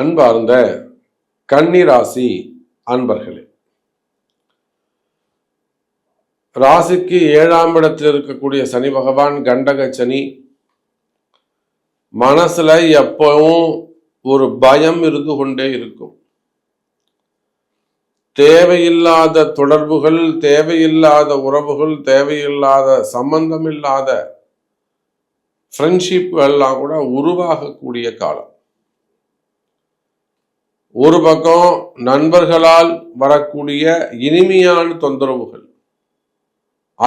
அன்பார்ந்த கன்னிராசி அன்பர்களே ராசிக்கு ஏழாம் இடத்தில் இருக்கக்கூடிய சனி பகவான் கண்டக சனி மனசுல எப்பவும் ஒரு பயம் இருந்து கொண்டே இருக்கும். தேவையில்லாத தொடர்புகள் தேவையில்லாத உறவுகள் தேவையில்லாத சம்பந்தம் இல்லாத ஃப்ரெண்ட்ஷிப்கள்லாம் கூட உருவாகக்கூடிய காலம். ஒரு பக்கம் நண்பர்களால் வரக்கூடிய இனிமையான தொந்தரவுகள்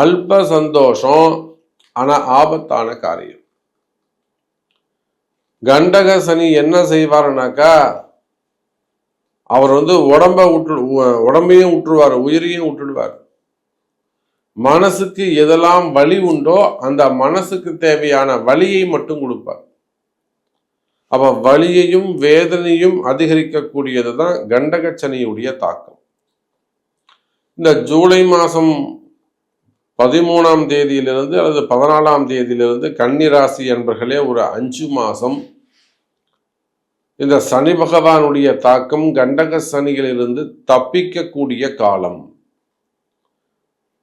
அல்ப சந்தோஷம் ஆனால் ஆபத்தான காரியம். கண்டக சனி என்ன செய்வாருனாக்கா அவர் வந்து உடம்ப விட்டு உடம்பையும் விட்டுருவார் உயிரையும் விட்டுடுவார் மனசுக்கு எதெல்லாம் வலி உண்டோ அந்த மனசுக்கு தேவையான வலியை மட்டும் கொடுப்பார். அப்போ வலியையும் வேதனையும் அதிகரிக்கக்கூடியது தான் கண்டகச்சனியுடைய தாக்கம். இந்த ஜூலை மாதம் பதிமூணாம் தேதியிலிருந்து அல்லது பதினாலாம் தேதியிலிருந்து கன்னிராசி என்பர்களே ஒரு அஞ்சு மாதம் இந்த சனி பகவானுடைய தாக்கம் கண்டக சனிகளிலிருந்து தப்பிக்கக்கூடிய காலம்.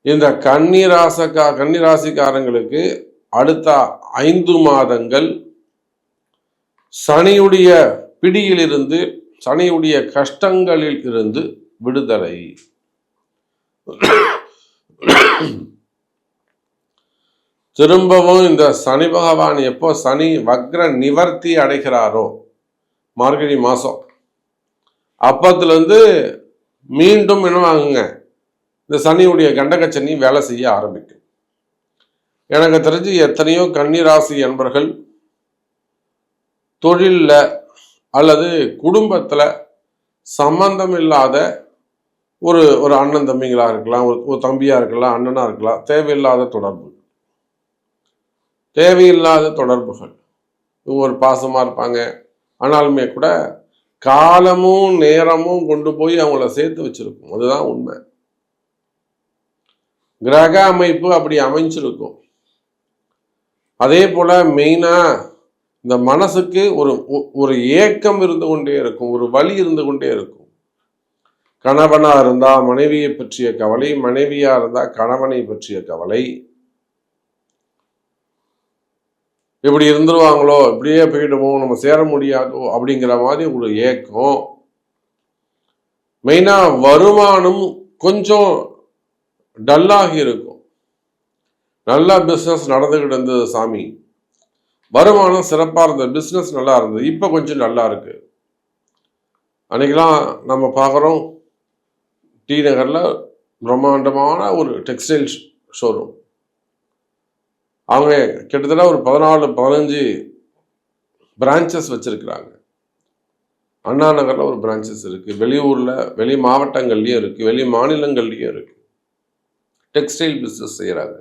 இந்த கன்னிராசக்கா கன்னிராசிக்காரங்களுக்கு அடுத்த ஐந்து மாதங்கள் சனியுடைய பிடியிலிருந்து சனியுடைய கஷ்டங்களில் இருந்து விடுதலை. திரும்பவும் இந்த சனி பகவான் எப்போ சனி வக்ர நிவர்த்தி அடைகிறாரோ மார்கழி மாதம் அப்பத்துலேருந்து மீண்டும் என்னவாகுங்க இந்த சனியுடைய கண்டகச்சனி வேலை செய்ய ஆரம்பிக்கும். எனக்கு தெரிஞ்சு எத்தனையோ கன்னிராசி என்பர்கள் தொழிலில் அல்லது குடும்பத்தில் சம்பந்தம் இல்லாத ஒரு ஒரு அண்ணன் தம்பிங்களாக இருக்கலாம் ஒரு ஒரு தம்பியாக இருக்கலாம் அண்ணனாக இருக்கலாம் தேவையில்லாத தொடர்பு தேவையில்லாத தொடர்புகள். இவங்க ஒரு பாசமாக இருப்பாங்க. ஆனாலுமே கூட காலமும் நேரமும் கொண்டு போய் அவங்கள சேர்த்து வச்சிருக்கும். அதுதான் உண்மை. கிரக அமைப்பு அப்படி அமைஞ்சிருக்கும். அதே போல மெயினாக இந்த மனசுக்கு ஒரு ஒரு ஏக்கம் இருந்து கொண்டே இருக்கும் ஒரு வழி இருந்து கொண்டே இருக்கும். கணவனா இருந்தா மனைவியை பற்றிய கவலை மனைவியா இருந்தா கணவனை பற்றிய கவலை. இப்படி இருந்துருவாங்களோ இப்படியே போயிடுமோ நம்ம சேர முடியாதோ அப்படிங்கிற மாதிரி ஒரு ஏக்கம். மெயினா வருமானம் கொஞ்சம் டல்லாகி இருக்கும். நல்லா பிஸ்னஸ் நடந்துகிட்டு இருந்தது சாமி. வருமானம் சிறப்பாக இருந்தது பிஸ்னஸ் நல்லா இருந்தது இப்போ கொஞ்சம் நல்லா இருக்கு. அன்னைக்கெல்லாம் நம்ம பார்க்குறோம் டி நகரில் பிரம்மாண்டமான ஒரு டெக்ஸ்டைல் ஷோரூம் அவங்க கிட்டத்தட்ட ஒரு பதினாலு பதினஞ்சு பிரான்ச்சஸ் வச்சுருக்கிறாங்க. அண்ணா நகரில் ஒரு பிரான்ச்சஸ் இருக்குது வெளியூரில் வெளி மாவட்டங்கள்லேயும் இருக்குது வெளி மாநிலங்கள்லேயும் இருக்குது டெக்ஸ்டைல் பிஸ்னஸ் செய்கிறாங்க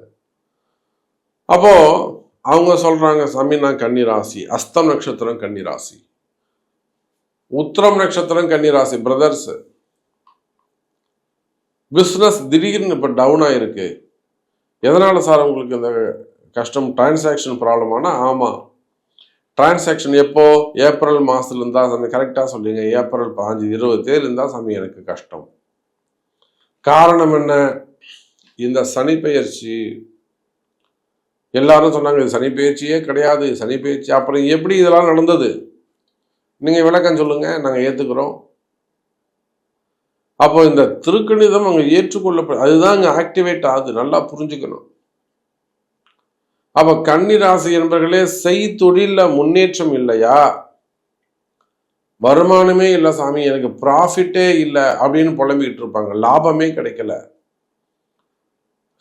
அப்போது அவங்க சொல்கிறாங்க சாமி நான் கன்னிராசி அஸ்தம் நட்சத்திரம் கன்னிராசி உத்திரம் நட்சத்திரம் கன்னிராசி பிரதர்ஸ் பிஸ்னஸ் திடீர்னு இப்போ டவுன் ஆகிருக்கு எதனால் சார் உங்களுக்கு இந்த கஷ்டம் டிரான்சாக்ஷன் ப்ராப்ளமானா ஆமாம் டிரான்சாக்ஷன் எப்போ? ஏப்ரல் மாதத்துல இருந்தால் சாமி கரெக்டாக சொல்லிங்க. ஏப்ரல் பதினஞ்சு இருபது தேதி இருந்தால் சாமி எனக்கு கஷ்டம். காரணம் என்ன? இந்த சனி பெயர்ச்சி எல்லாரும் சொன்னாங்க இது சனி பேச்சியே கிடையாது சனி பேச்சு. அப்புறம் எப்படி இதெல்லாம் நடந்தது? நீங்கள் விளக்கம் சொல்லுங்கள் நாங்கள் ஏற்றுக்கிறோம் அப்போ இந்த திருக்கணிதம் அங்கே ஏற்றுக்கொள்ளப்படும் அதுதான் அங்கே ஆக்டிவேட் ஆகுது நல்லா புரிஞ்சுக்கணும். அப்போ கன்னிராசி என்பர்களே செய் தொழிலில் முன்னேற்றம் இல்லையா? வருமானமே இல்லை சாமி எனக்கு ப்ராஃபிட்டே இல்லை அப்படின்னு புலம்பிக்கிட்டு இருப்பாங்க லாபமே கிடைக்கல.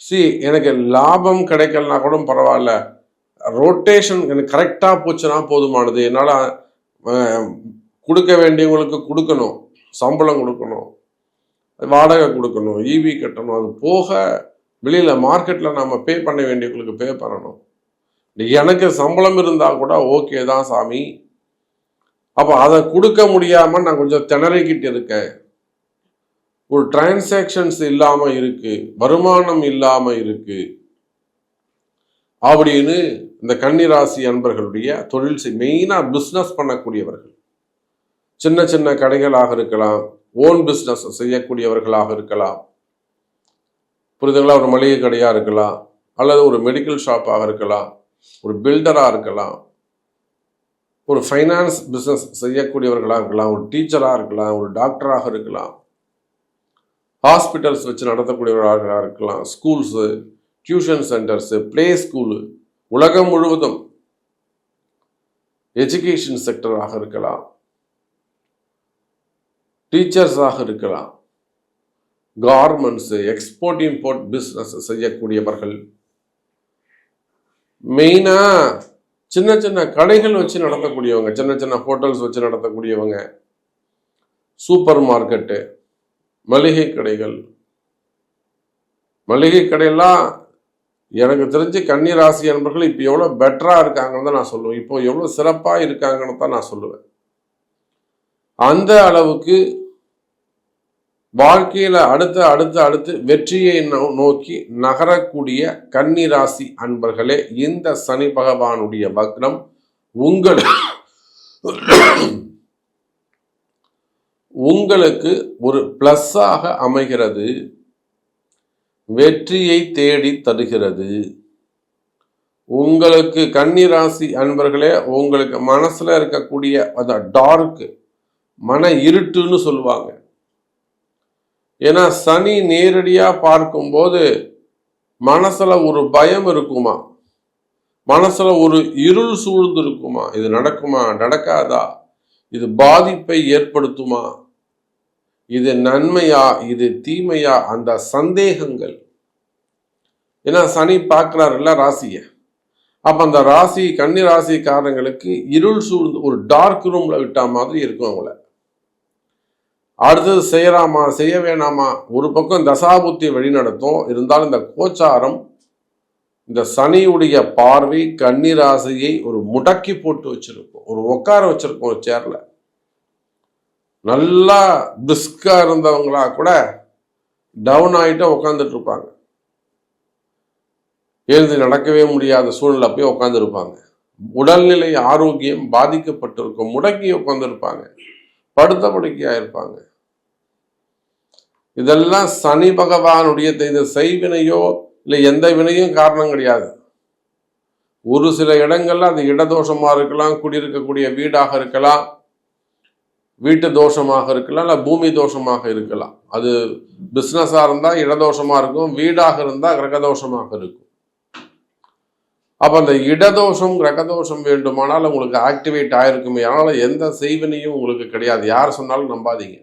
சி எனக்கு லாபம் கிடைக்கலனா கூட பரவாயில்ல. ரொட்டேஷன் எனக்கு கரெக்டாக போச்சுன்னா போதுமானது. என்னால் கொடுக்க வேண்டியவங்களுக்கு கொடுக்கணும். சம்பளம் கொடுக்கணும். வாடகை கொடுக்கணும். ஈவி கட்டணும். அது போக வெளியில் மார்க்கெட்டில் நம்ம பே பண்ண வேண்டியவங்களுக்கு பே பண்ணணும். எனக்கு சம்பளம் இருந்தால் கூட ஓகே தான் சாமி. அப்போ அதை கொடுக்க முடியாமல் நான் கொஞ்சம் திணறிக்கிட்டு இருக்கேன். ஒரு டிரான்சாக்ஷன்ஸ் இல்லாமல் இருக்கு வருமானம் இல்லாமல் இருக்கு. அப்படின்னு இந்த கன்னிராசி அன்பர்களுடைய தொழில் செய் மெயினாக பிஸ்னஸ் பண்ணக்கூடியவர்கள். சின்ன சின்ன கடைகளாக இருக்கலாம் ஓன் பிஸ்னஸ் செய்யக்கூடியவர்களாக இருக்கலாம். புரிதுங்களா ஒரு மளிகை கடையாக இருக்கலாம் அல்லது ஒரு மெடிக்கல் ஷாப்பாக இருக்கலாம் ஒரு பில்டராக இருக்கலாம். ஒரு ஃபைனான்ஸ் பிஸ்னஸ் செய்யக்கூடியவர்களாக இருக்கலாம் ஒரு டீச்சராக இருக்கலாம் ஒரு டாக்டராக இருக்கலாம். ஹாஸ்பிட்டல்ஸ் வச்சு நடத்தக்கூடியவர்களாக இருக்கலாம். Schools tuition centres play school உலகம் முழுவதும் எஜுகேஷன் செக்டராக இருக்கலாம். டீச்சர்ஸாக இருக்கலாம். கார்மெண்ட்ஸு எக்ஸ்போர்ட் இம்போர்ட் பிஸ்னஸ் செய்யக்கூடியவர்கள். மெயினாக சின்ன சின்ன கடைகள் வச்சு நடத்தக்கூடியவங்க சின்ன சின்ன ஹோட்டல்ஸ் வச்சு நடத்தக்கூடியவங்க. சூப்பர் மார்க்கெட்டு மளிகை கடைகள். மளிகை கடையெல்லாம் எனக்கு தெரிஞ்சு கன்னி ராசி அன்பர்கள் இப்போ எவ்வளோ பெட்டராக இருக்காங்கன்னு தான் நான் சொல்லுவேன். இப்போ எவ்வளோ சிறப்பாக இருக்காங்கன்னு தான் நான் சொல்லுவேன். அந்த அளவுக்கு வாழ்க்கையில் அடுத்து அடுத்து அடுத்து வெற்றியை நோக்கி நகரக்கூடிய கன்னி ராசி அன்பர்களே இந்த சனி பகவானுடைய பக்னம் உங்கள் உங்களுக்கு ஒரு பிளஸ்ஸாக அமைகிறது. வெற்றியை தேடி தருகிறது உங்களுக்கு கன்னிராசி அன்பர்களே உங்களுக்கு மனசுல இருக்கக்கூடிய அந்த டார்க் மன இருட்டுன்னு சொல்லுவாங்க. ஏன்னா சனி நேரடியா பார்க்கும்போது மனசுல ஒரு பயம் இருக்குமா? மனசுல ஒரு இருள் சூழ்ந்து இருக்குமா இது நடக்குமா? நடக்காதா? இது பாதிப்பை ஏற்படுத்துமா? இது நன்மையா இது தீமையா அந்த சந்தேகங்கள். ஏன்னா சனி பார்க்கிறாருல்ல ராசியை. அப்போ அந்த ராசி கன்னி ராசிக்காரங்களுக்கு இருள் சூழ்ந்து ஒரு டார்க் ரூம்ல விட்டா மாதிரி இருக்கும் அவங்கள. அடுத்தது செய்யலாமா செய்ய வேணாமா ஒரு பக்கம் தசாபுத்தி வழிநடத்தும். இருந்தாலும் இந்த கோச்சாரம் இந்த சனியுடைய பார்வை கன்னி ராசியை ஒரு முடக்கி போட்டு வச்சிருக்கும். ஒரு உட்கார வச்சிருக்கும் சேரில் சேர்ல நல்லா பிஸ்கா இருந்தவங்களா கூட டவுன் ஆகிட்டு உட்காந்துட்டு இருப்பாங்க எழுந்து நடக்கவே முடியாத சூழ்நிலை போய் உட்காந்துருப்பாங்க உடல்நிலை ஆரோக்கியம் பாதிக்கப்பட்டிருக்கும் முடக்கி உட்காந்துருப்பாங்க படுத்த படுக்கையா இருப்பாங்க. இதெல்லாம் சனி பகவானுடைய இந்த செய்வினையோ இல்லை எந்த வினையும் காரணம் கிடையாது. ஒரு சில இடங்கள்ல அது இடதோஷமா இருக்கலாம் குடியிருக்கக்கூடிய வீடாக இருக்கலாம் வீட்டு தோஷமாக இருக்கலாம் இல்லை பூமி தோஷமாக இருக்கலாம். அது பிஸ்னஸாக இருந்தால் இடதோஷமாக இருக்கும் வீடாக இருந்தால் கிரகதோஷமாக இருக்கும். அப்போ அந்த இடதோஷம் கிரகதோஷம் வேண்டுமானால் உங்களுக்கு ஆக்டிவேட் ஆயிருக்குமே அதனால் எந்த செய்வினையும் உங்களுக்கு கிடையாது. யார் சொன்னாலும் நம்பாதீங்க.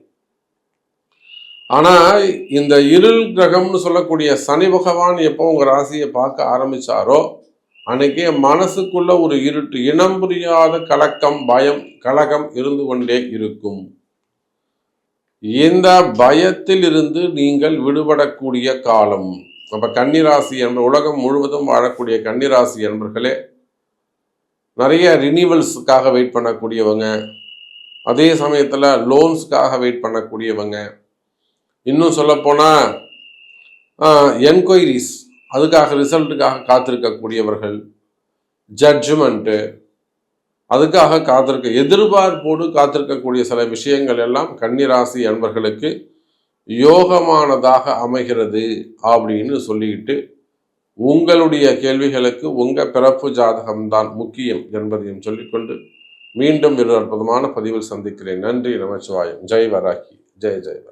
ஆனால் இந்த இருள் கிரகம்னு சொல்லக்கூடிய சனி பகவான் எப்போ உங்கள் ராசியை பார்க்க ஆரம்பிச்சாரோ அன்னைக்கே மனசுக்குள்ள ஒரு இருட்டு இனம் புரியாத கலக்கம் பயம் கலகம் இருந்து கொண்டே இருக்கும். இந்த பயத்தில் இருந்து நீங்கள் விடுபடக்கூடிய காலம். அப்ப கன்னிராசி என்ற உலகம் முழுவதும் வாழக்கூடிய கன்னிராசி என்பர்களே நிறைய ரினியூவல்ஸுக்காக வெயிட் பண்ணக்கூடியவங்க அதே சமயத்தில் லோன்ஸுக்காக வெயிட் பண்ணக்கூடியவங்க. இன்னும் சொல்லப்போனால் என்கொயரிஸ் அதுக்காக ரிசல்ட்டுக்காக காத்திருக்கக்கூடியவர்கள் ஜட்ஜ்மெண்ட்டு அதுக்காக காத்திருக்க எதிர்பார்ப்போடு காத்திருக்கக்கூடிய சில விஷயங்கள் எல்லாம் கன்னிராசி அன்பர்களுக்கு யோகமானதாக அமைகிறது அப்படின்னு சொல்லிக்கிட்டு உங்களுடைய கேள்விகளுக்கு உங்கள் பிறப்பு ஜாதகம்தான் முக்கியம் என்பதையும் சொல்லிக்கொண்டு மீண்டும் ஒரு அற்புதமான பதிவில் சந்திக்கிறேன். நன்றி நமச்சிவாயம். ஜெய் வராகி ஜெய் ஜெய்